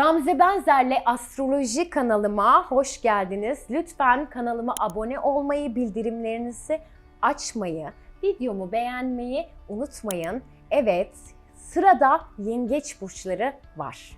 Gamze Benzer'le astroloji kanalıma hoş geldiniz. Lütfen kanalıma abone olmayı, bildirimlerinizi açmayı, videomu beğenmeyi unutmayın. Evet, sırada yengeç burçları var.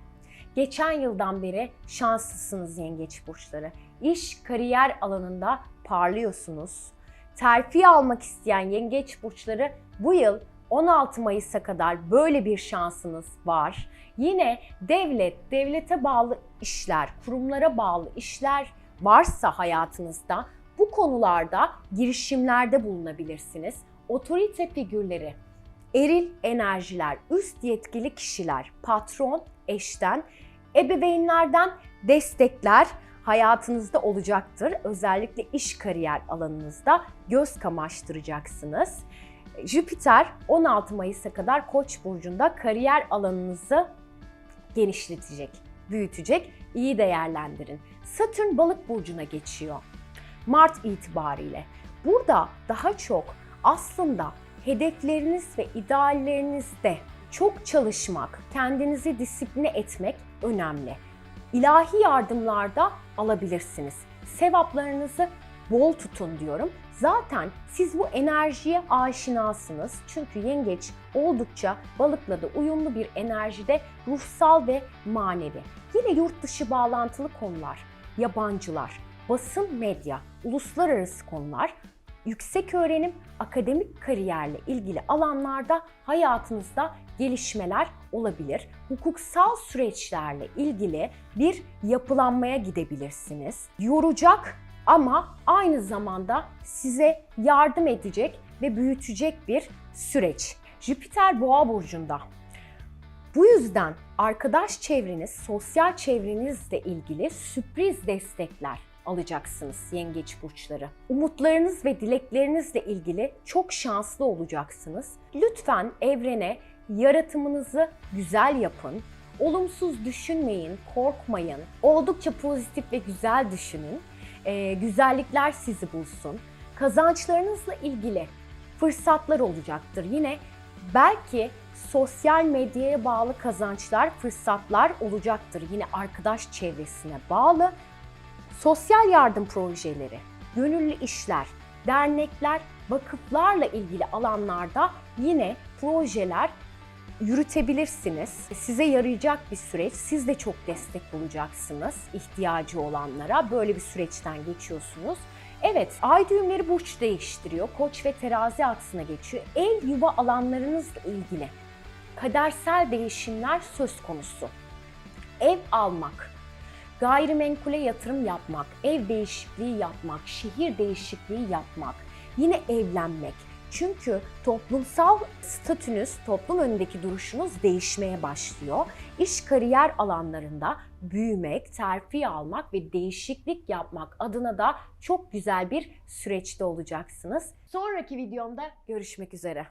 Geçen yıldan beri şanslısınız yengeç burçları. İş, kariyer alanında parlıyorsunuz. Terfi almak isteyen yengeç burçları bu yıl 16 Mayıs'a kadar böyle bir şansınız var. Yine devlet, devlete bağlı işler, kurumlara bağlı işler varsa hayatınızda bu konularda girişimlerde bulunabilirsiniz. Otorite figürleri, eril enerjiler, üst yetkili kişiler, patron, eşten, ebeveynlerden destekler hayatınızda olacaktır. Özellikle iş kariyer alanınızda göz kamaştıracaksınız. Jüpiter 16 Mayıs'a kadar Koç burcunda kariyer alanınızı genişletecek, büyütecek. İyi değerlendirin. Satürn Balık burcuna geçiyor. Mart itibariyle. Burada daha çok aslında hedefleriniz ve ideallerinizde çok çalışmak, kendinizi disipline etmek önemli. İlahi yardımlarda alabilirsiniz. Sevaplarınızı bol tutun diyorum. Zaten siz bu enerjiye aşinasınız. Çünkü yengeç oldukça balıkla da uyumlu bir enerjide ruhsal ve manevi. Yine yurt dışı bağlantılı konular, yabancılar, basın medya, uluslararası konular, yüksek öğrenim, akademik kariyerle ilgili alanlarda hayatınızda gelişmeler olabilir. Hukuksal süreçlerle ilgili bir yapılanmaya gidebilirsiniz. Yoracak ama aynı zamanda size yardım edecek ve büyütecek bir süreç. Jüpiter Boğa burcunda. Bu yüzden arkadaş çevreniz, sosyal çevrenizle ilgili sürpriz destekler alacaksınız yengeç burçları. Umutlarınız ve dileklerinizle ilgili çok şanslı olacaksınız. Lütfen evrene yaratımınızı güzel yapın. Olumsuz düşünmeyin, korkmayın. Oldukça pozitif ve güzel düşünün. Ee, güzellikler sizi bulsun. Kazançlarınızla ilgili fırsatlar olacaktır. Yine belki sosyal medyaya bağlı kazançlar, fırsatlar olacaktır. Yine arkadaş çevresine bağlı sosyal yardım projeleri, gönüllü işler, dernekler, vakıflarla ilgili alanlarda yine projeler yürütebilirsiniz. Size yarayacak bir süreç. Siz de çok destek bulacaksınız ihtiyacı olanlara. Böyle bir süreçten geçiyorsunuz. Evet, ay düğümleri burç değiştiriyor. Koç ve terazi aksına geçiyor. Ev yuva alanlarınızla ilgili kadersel değişimler söz konusu. Ev almak, gayrimenkule yatırım yapmak, ev değişikliği yapmak, şehir değişikliği yapmak, yine evlenmek. Çünkü toplumsal statünüz, toplum önündeki duruşunuz değişmeye başlıyor. İş kariyer alanlarında büyümek, terfi almak ve değişiklik yapmak adına da çok güzel bir süreçte olacaksınız. Sonraki videomda görüşmek üzere.